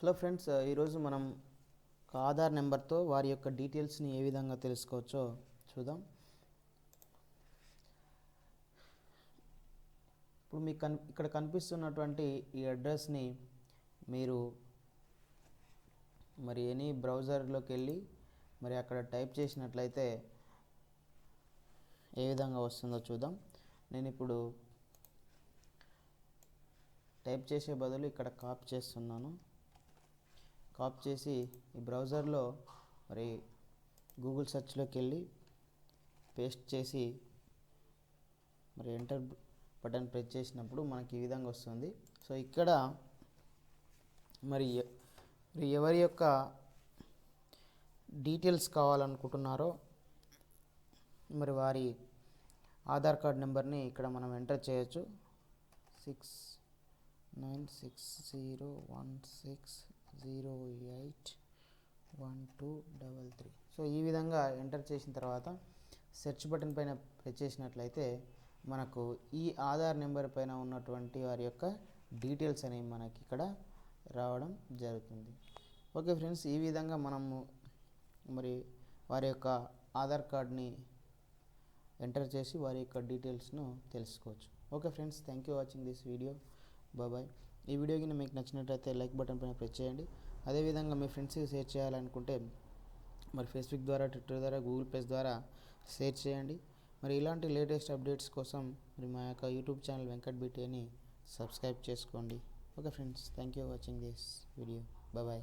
Hello friends ఈరోజు మనం ఒక ఆధార్ నెంబర్తో వారి యొక్క డీటెయిల్స్ని ఏ విధంగా తెలుసుకోవచ్చో చూద్దాం. ఇప్పుడు మీకు కన్ ఇక్కడ కనిపిస్తున్నటువంటి ఈ అడ్రస్ని మీరు మరి ఎనీ బ్రౌజర్లోకి వెళ్ళి మరి అక్కడ టైప్ చేసినట్లయితే ఏ విధంగా వస్తుందో చూద్దాం. నేను ఇప్పుడు టైప్ చేసే బదులు ఇక్కడ కాపీ చేస్తున్నాను. కాప్ చేసి ఈ బ్రౌజర్లో మరి గూగుల్ సెర్చ్లోకి వెళ్ళి పేస్ట్ చేసి మరి ఎంటర్ బటన్ ప్రెస్ చేసినప్పుడు మనకి ఈ విధంగా వస్తుంది. సో ఇక్కడ మరి మరి ఎవరి యొక్క డీటెయిల్స్ కావాలనుకుంటున్నారో మరి వారి ఆధార్ కార్డ్ నెంబర్ని ఇక్కడ మనం ఎంటర్ చేయొచ్చు. Six nine six zero one six zero eight one two double three. So ఈ విధంగా ఎంటర్ చేసిన తర్వాత సెర్చ్ బటన్ పైన ప్రెస్ చేసినట్లయితే మనకు ఈ ఆధార్ నెంబర్ పైన ఉన్నటువంటి వారి యొక్క డీటెయిల్స్ అనేవి మనకి ఇక్కడ రావడం జరుగుతుంది. ఓకే ఫ్రెండ్స్ ఈ విధంగా మనము మరి వారి యొక్క ఆధార్ కార్డ్ని ఎంటర్ చేసి వారి యొక్క డీటెయిల్స్ను తెలుసుకోవచ్చు. Okay friends thank you watching this video. Bye. ఈ వీడియో కింద మీకు నచ్చినట్లయితే లైక్ బటన్ పైన ప్రెస్ చేయండి. అదేవిధంగా మీ ఫ్రెండ్స్కి షేర్ చేయాలనుకుంటే మరి ఫేస్బుక్ ద్వారా ట్విట్టర్ ద్వారా గూగుల్ పేస్ ద్వారా షేర్ చేయండి. మరి ఇలాంటి లేటెస్ట్ అప్డేట్స్ కోసం మరి మా యొక్క యూట్యూబ్ ఛానల్ వెంకట్ బీటీ అని సబ్స్క్రైబ్ చేసుకోండి. Okay friends thank you watching this video bye